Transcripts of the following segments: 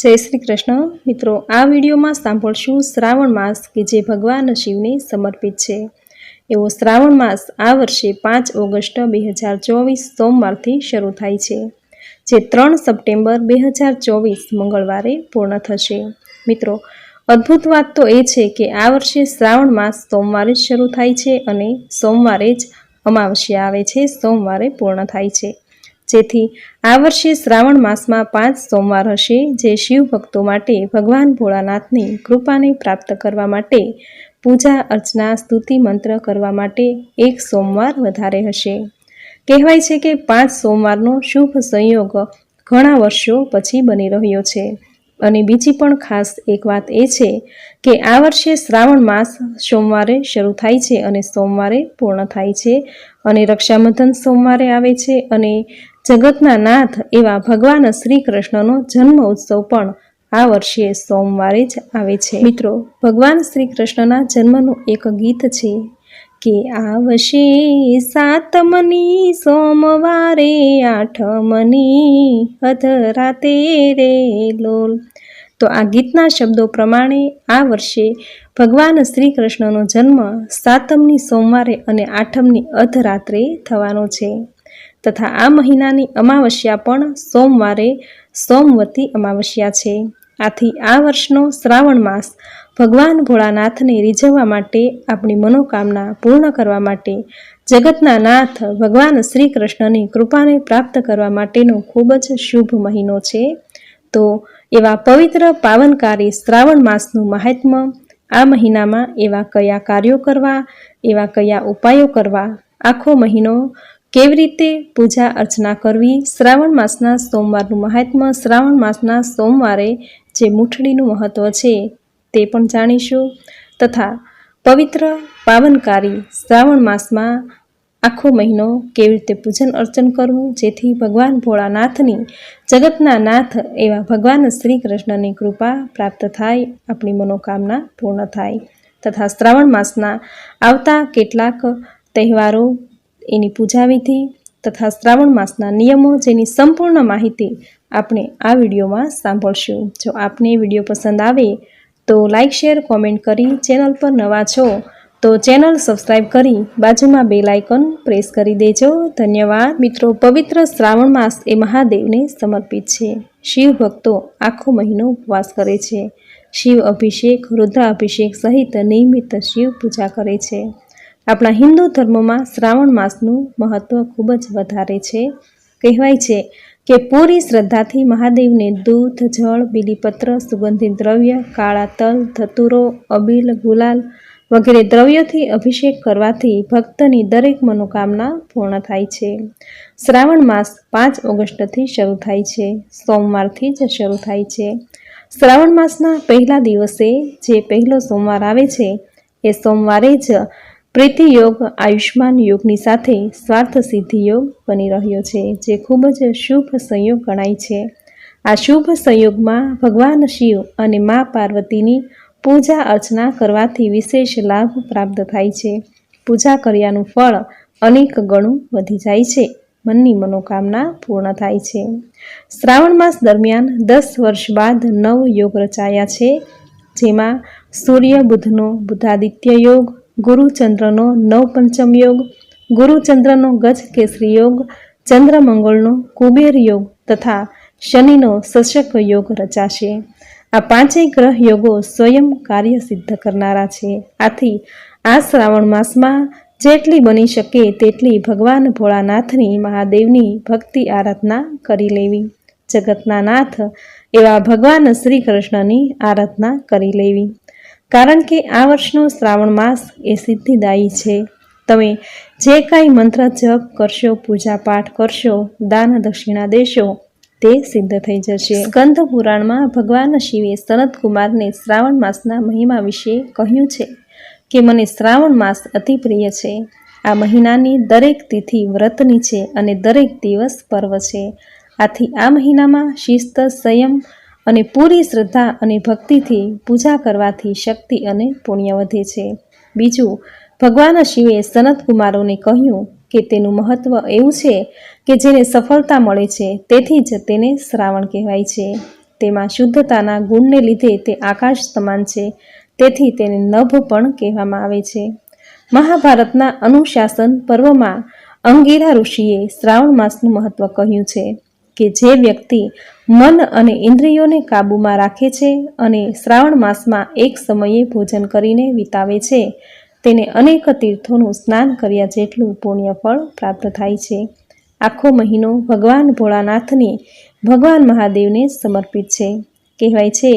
જય શ્રી કૃષ્ણ. મિત્રો, આ વિડીયોમાં સાંભળશું શ્રાવણ માસ કે જે ભગવાન શિવને સમર્પિત છે. એવો શ્રાવણ માસ આ વર્ષે પાંચ ઓગસ્ટ બે હજાર ચોવીસ સોમવારથી શરૂ થાય છે, જે ત્રણ સપ્ટેમ્બર બે હજાર ચોવીસ મંગળવારે પૂર્ણ થશે. મિત્રો, અદ્ભુત વાત તો એ છે કે આ વર્ષે શ્રાવણ માસ સોમવારે જ શરૂ થાય છે અને સોમવારે જ અમાવસ્યા આવે છે, સોમવારે પૂર્ણ થાય છે. જેથી આ વર્ષે શ્રાવણ માસમાં પાંચ સોમવાર હશે જે શિવ ભક્તો માટે ભગવાન ભોળાનાથની કૃપાને પ્રાપ્ત કરવા માટે પૂજા, અર્ચના, સ્તુતિ, મંત્ર કરવા માટે એક સોમવાર વધારે હશે. કહેવાય છે કે પાંચ સોમવારનો શુભ સંયોગ ઘણા વર્ષો પછી બની રહ્યો છે. અને બીજી પણ ખાસ એક વાત એ છે કે આ વર્ષે શ્રાવણ માસ સોમવારે શરૂ થાય છે અને સોમવારે પૂર્ણ થાય છે. અને રક્ષાબંધન સોમવારે આવે છે અને જગતના નાથ એવા ભગવાન શ્રી કૃષ્ણનો જન્મ ઉત્સવ પણ આ વર્ષે સોમવારે જ આવે છે. મિત્રો, ભગવાન શ્રી કૃષ્ણના જન્મનું એક ગીત છે કે આવશે સાતમની સોમવારે આઠમની અધરાતે રે લોલ તો આ ગીતના શબ્દો પ્રમાણે આ વર્ષે ભગવાન શ્રી કૃષ્ણનો જન્મ સાતમની સોમવારે અને આઠમની અધરાત્રે થવાનો છે. તથા આ મહિનાની અમાવસ્યા પણ સોમવારે સોમવતી અમાવસ્યા છે. આથી આ વર્ષનો શ્રાવણ માસ ભગવાન ભોળાનાથને રીઝવવા માટે આપણી મનોકામના પૂર્ણ કરવા માટે, જગતના નાથ ભગવાન શ્રી કૃષ્ણની કૃપાને પ્રાપ્ત કરવા માટેનો ખૂબ જ શુભ મહિનો છે. તો એવા પવિત્ર પાવનકારી શ્રાવણ માસનું મહાત્મ્ય આ મહિનામાં એવા કયા કાર્યો કરવા, એવા કયા ઉપાયો કરવા, આખો મહિનો કેવી રીતે પૂજા અર્ચના કરવી? શ્રાવણ માસના સોમવારનું મહાત્મ્ય. શ્રાવણ માસના સોમવારે જે મૂઠડીનું મહત્ત્વ છે તે પણ જાણીશું. તથા પવિત્ર પાવનકારી શ્રાવણ માસમાં આખો મહિનો કેવી રીતે પૂજન અર્ચન કરવું? જેથી ભગવાન ભોળાનાથની જગતના નાથ એવા ભગવાન શ્રી કૃષ્ણની કૃપા પ્રાપ્ત થાય, આપણી મનોકામના પૂર્ણ થાય. તથા શ્રાવણ માસના આવતા કેટલાક તહેવારો એની પૂજા વિધિ તથા શ્રાવણ માસના નિયમો જેની સંપૂર્ણ માહિતી આપણે આ વિડીયોમાં સાંભળશું. જો આપને વીડિયો પસંદ આવે તો લાઇક શેર, કોમેન્ટ કરી ચેનલ પર નવા છો તો ચેનલ સબસ્ક્રાઈબ કરી બાજુમાં બે લાઇકન પ્રેસ કરી દેજો. ધન્યવાદ. મિત્રો, પવિત્ર શ્રાવણ માસ એ મહાદેવને સમર્પિત છે. શિવ ભક્તો આખો મહિનો ઉપવાસ કરે છે. શિવ અભિષેક, રુદ્રાભિષેક સહિત નિયમિત શિવ પૂજા કરે છે. આપણા હિન્દુ ધર્મમાં શ્રાવણ માસનું મહત્ત્વ ખૂબ જ વધારે છે. કહેવાય છે કે પૂરી શ્રદ્ધાથી મહાદેવને દૂધ, જળ, બીલીપત્ર, સુગંધિત દ્રવ્ય, કાળા તલ, ધતુરો, અબીલ, ગુલાલ વગેરે દ્રવ્યોથી અભિષેક કરવાથી ભક્તની દરેક મનોકામના પૂર્ણ થાય છે. શ્રાવણ માસ પાંચ ઓગસ્ટથી શરૂ થાય છે. સોમવારથી જ શરૂ થાય છે. શ્રાવણ માસના પહેલા દિવસે જે પહેલો સોમવાર આવે છે, એ સોમવારે જ પ્રીતિ યોગ આયુષ્માન યોગની સાથે સ્વાર્થ સિદ્ધિ યોગ બની રહ્યો છે, જે ખૂબ જ શુભ સંયોગ ગણાય છે. આ શુભ સંયોગમાં ભગવાન શિવ અને મા પાર્વતીની પૂજા અર્ચના કરવાથી વિશેષ લાભ પ્રાપ્ત થાય છે. પૂજા કર્યાનું ફળ અનેક ગણું વધી જાય છે. મનની મનોકામના પૂર્ણ થાય છે. શ્રાવણ માસ દરમિયાન દસ વર્ષ બાદ નવ યોગ રચાયા છે, જેમાં સૂર્ય બુધનો બુધાદિત્ય યોગ ગુરુચંદ્રનો નવપંચમ યોગ, ગુરુચંદ્રનો ગજ કેસરી યોગ, ચંદ્રમંગળનો કુબેર યોગ તથા શનિનો સશક યોગ રચાશે. આ પાંચેય ગ્રહ યોગો સ્વયં કાર્ય સિદ્ધ કરનારા છે. આથી આ શ્રાવણ માસમાં જેટલી બની શકે તેટલી ભગવાન ભોળાનાથની મહાદેવની ભક્તિ આરાધના કરી લેવી. જગતના નાથ એવા ભગવાન શ્રી કૃષ્ણની આરાધના કરી લેવી. કારણ કે આ વર્ષનો શ્રાવણ માસ એ સિદ્ધિદાયી છે. તમે જે કાંઈ મંત્ર જપ કરશો પૂજા પાઠ કરશો, દાન દક્ષિણા દેશો, તે સિદ્ધ થઈ જશે. સ્કંદ પુરાણમાં ભગવાન શિવે સનત કુમારને શ્રાવણ માસના મહિમા વિશે કહ્યું છે કે, મને શ્રાવણ માસ અતિ પ્રિય છે. આ મહિનાની દરેક તિથિ વ્રતની છે અને દરેક દિવસ પર્વ છે. આથી આ મહિનામાં શિસ્ત, સંયમ અને પૂરી શ્રદ્ધા અને ભક્તિથી પૂજા કરવાથી શક્તિ અને પુણ્ય વધે છે. બીજું, ભગવાન શિવે સનત કુમારોને કહ્યું કે તેનું મહત્વ એવું છે કે જેને સફળતા મળે છે, તેથી જ તેને શ્રાવણ કહેવાય છે. તેમાં શુદ્ધતાના ગુણને લીધે તે આકાશ સમાન છે, તેથી તેને નભ પણ કહેવામાં આવે છે. મહાભારતના અનુશાસન પર્વમાં અંગીરા ઋષિએ શ્રાવણ માસનું મહત્વ કહ્યું છે. કે જે વ્યક્તિ મન અને ઇન્દ્રિયોને કાબૂમાં રાખે છે અને શ્રાવણ માસમાં એક સમયે ભોજન કરીને વિતાવે છે, તેને અનેક તીર્થોનું સ્નાન કર્યા જેટલું પુણ્યફળ પ્રાપ્ત થાય છે. આખો મહિનો ભગવાન ભોળાનાથને ભગવાન મહાદેવને સમર્પિત છે. કહેવાય છે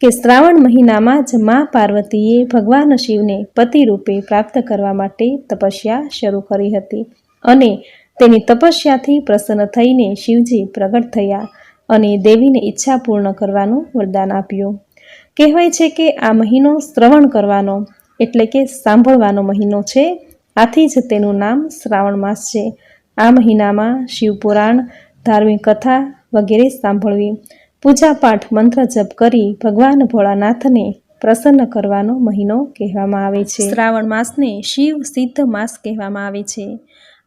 કે શ્રાવણ મહિનામાં જ મા પાર્વતીએ ભગવાન શિવને પતિ રૂપે પ્રાપ્ત કરવા માટે તપસ્યા શરૂ કરી હતી અને તેની તપસ્યાથી પ્રસન્ન થઈને શિવજી પ્રગટ થયા અને દેવીને ઈચ્છા પૂર્ણ કરવાનું વરદાન આપ્યું. કહેવાય છે કે આ મહિનો શ્રવણ કરવાનો, એટલે કે સાંભળવાનો મહિનો છે. આથી જ તેનું નામ શ્રાવણ માસ છે. આ મહિનામાં શિવપુરાણ, ધાર્મિક કથા વગેરે સાંભળવી, પૂજાપાઠ મંત્ર જપ કરી ભગવાન ભોળાનાથને પ્રસન્ન કરવાનો મહિનો કહેવામાં આવે છે. શ્રાવણ માસને શિવ સિદ્ધ માસ કહેવામાં આવે છે.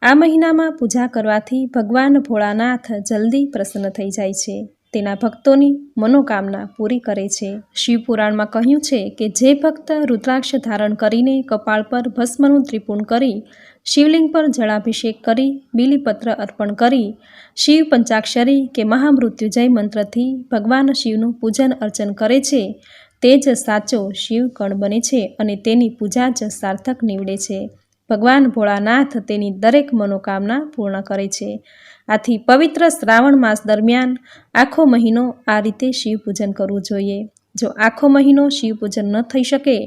આ મહિનામાં પૂજા કરવાથી ભગવાન ભોળાનાથ જલ્દી પ્રસન્ન થઈ જાય છે. તેના ભક્તોની મનોકામના પૂરી કરે છે. શિવપુરાણમાં કહ્યું છે કે જે ભક્ત રુદ્રાક્ષ ધારણ કરીને કપાળ પર ભસ્મનું ત્રિપુણ કરી, શિવલિંગ પર જળાભિષેક કરી, બીલીપત્ર અર્પણ કરી, શિવ પંચાક્ષરી કે મહામૃત્યુજય મંત્રથી ભગવાન શિવનું પૂજન અર્ચન કરે છે, તે જ સાચો શિવ કણ બને છે અને તેની પૂજા જ સાર્થક નીવડે છે. ભગવાન ભોળાનાથ તેની દરેક મનોકામના પૂર્ણ કરે છે. આથી પવિત્ર શ્રાવણ માસ દરમિયાન આખો મહિનો આ રીતે શિવ પૂજન કરવું જોઈએ. જો આખો મહિનો શિવ પૂજન ન થઈ શકે,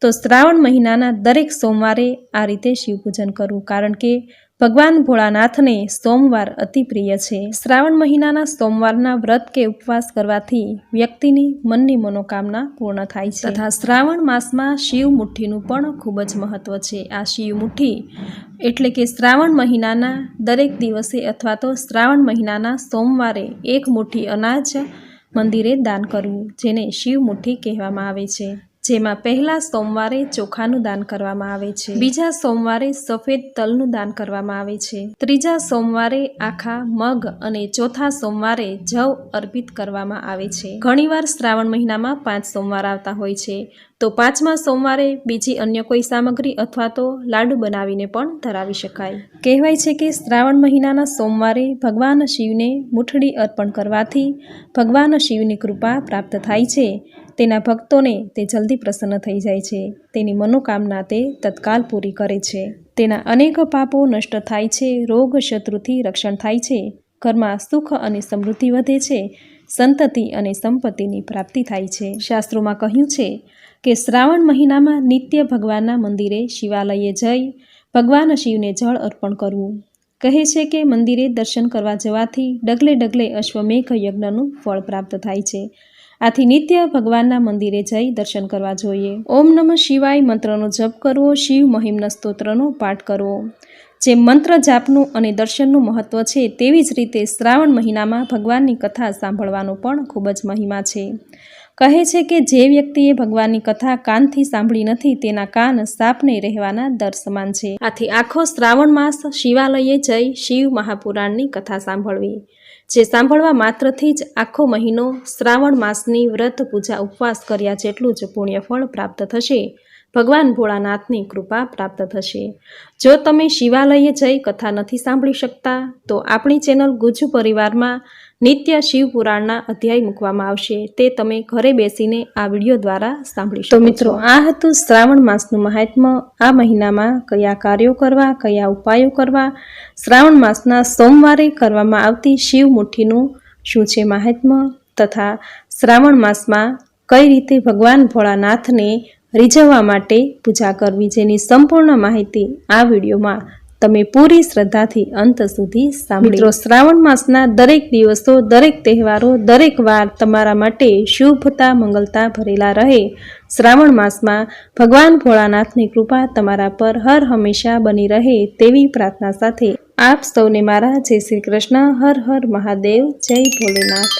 તો શ્રાવણ મહિનાના દરેક સોમવારે આ રીતે શિવ પૂજન કરવું. કારણ કે ભગવાન ભોળાનાથને સોમવાર અતિ પ્રિય છે. શ્રાવણ મહિનાના સોમવારના વ્રત કે ઉપવાસ કરવાથી વ્યક્તિની મનની મનોકામના પૂર્ણ થાય છે. તથા શ્રાવણ માસમાં શિવ મુઠ્ઠીનું પણ ખૂબ જ મહત્વ છે. આ શિવ મુઠ્ઠી એટલે કે શ્રાવણ મહિનાના દરેક દિવસે અથવા તો શ્રાવણ મહિનાના સોમવારે એક મુઠ્ઠી અનાજ મંદિરે દાન કરવું, જેને શિવ મુઠ્ઠી કહેવામાં આવે છે. જેમાં પહેલા સોમવારે ચોખાનું દાન કરવામાં આવે છે. બીજા સોમવારે સફેદ તલનું દાન કરવામાં આવે છે. ત્રીજા સોમવારે આખા મગ અને ચોથા સોમવારે જવ અર્પિત કરવામાં આવે છે. ઘણીવાર શ્રાવણ મહિનામાં પાંચ સોમવાર આવતા હોય છે. તો પાંચમા સોમવારે બીજી અન્ય કોઈ સામગ્રી અથવા તો લાડુ બનાવીને પણ ધરાવી શકાય. કહેવાય છે કે શ્રાવણ મહિનાના સોમવારે ભગવાન શિવને મુઠડી અર્પણ કરવાથી ભગવાન શિવની કૃપા પ્રાપ્ત થાય છે. તેના ભક્તોને તે જલ્દી પ્રસન્ન થઈ જાય છે. તેની મનોકામના તે તત્કાલ પૂરી કરે છે. તેના અનેક પાપો નષ્ટ થાય છે. રોગ શત્રુથી રક્ષણ થાય છે. ઘરમાં સુખ અને સમૃદ્ધિ વધે છે. સંતતિ અને સંપત્તિની પ્રાપ્તિ થાય છે. શાસ્ત્રોમાં કહ્યું છે કે શ્રાવણ મહિનામાં નિત્ય ભગવાનના મંદિરે શિવાલયે જઈ ભગવાન શિવને જળ અર્પણ કરવું. કહે છે કે મંદિરે દર્શન કરવા જવાથી ડગલે ડગલે અશ્વમેઘ યજ્ઞનું ફળ પ્રાપ્ત થાય છે. આથી નિત્ય ભગવાનના મંદિરે જઈ દર્શન કરવા જોઈએ. ઓમ નમઃ શિવાય મંત્રનો જપ કરવો, શિવ મહિમના સ્તોત્રનો પાઠ કરવો. જે મંત્ર જાપનું અને દર્શનનું મહત્વ છે તેવી જ રીતે શ્રાવણ મહિનામાં ભગવાનની કથા સાંભળવાનો પણ ખૂબ જ મહિમા છે. કહે છે કે જે વ્યક્તિએ ભગવાનની કથા કાનથી સાંભળી નથી તેના કાન સાપને રહેવાના દર સમાન છે. આથી આખો શ્રાવણ માસ શિવાલયે જઈ શિવ મહાપુરાણની કથા સાંભળવી. જે સાંભળવા માત્રથી જ આખો મહિનો શ્રાવણ માસની વ્રત પૂજા ઉપવાસ કર્યા જેટલું જ પુણ્યફળ પ્રાપ્ત થશે. ભગવાન ભોળાનાથની કૃપા પ્રાપ્ત થશે. જો તમે શિવાલયે જઈ કથા નથી સાંભળી શકતા તો આપણી ચેનલ ગુજુ પરિવારમાં નિત્ય શિવ પુરાણના અધ્યાય મૂકવામાં આવશે. તે તમે ઘરે બેસીને આ વીડિયો દ્વારા સાંભળી શકો તો મિત્રો આ હતું શ્રાવણ માસનું મહાત્મ્ય. આ મહિનામાં કયા કાર્યો કરવા કયા ઉપાયો કરવા શ્રાવણ માસના સોમવારે કરવામાં આવતી શિવ મુઠ્ઠીનું શું છે મહાત્મ્ય? તથા શ્રાવણ માસમાં કઈ રીતે ભગવાન ભોળાનાથને રીઝવવા માટે પૂજા કરવી જેની સંપૂર્ણ માહિતી આ વિડીયોમાં તમે પૂરી શ્રદ્ધાથી અંત સુધી સાંભળી. મિત્રો, શ્રાવણ માસના દરેક દિવસો, દરેક તહેવારો, દરેક વાર તમારા માટે શુભતા મંગલતા ભરેલા રહે. શ્રાવણ માસમાં ભગવાન ભોળાનાથની કૃપા તમારા પર હર હંમેશા બની રહે તેવી પ્રાર્થના સાથે આપ સૌને મારા જય શ્રી કૃષ્ણ, હર હર મહાદેવ, જય ભોલેનાથ.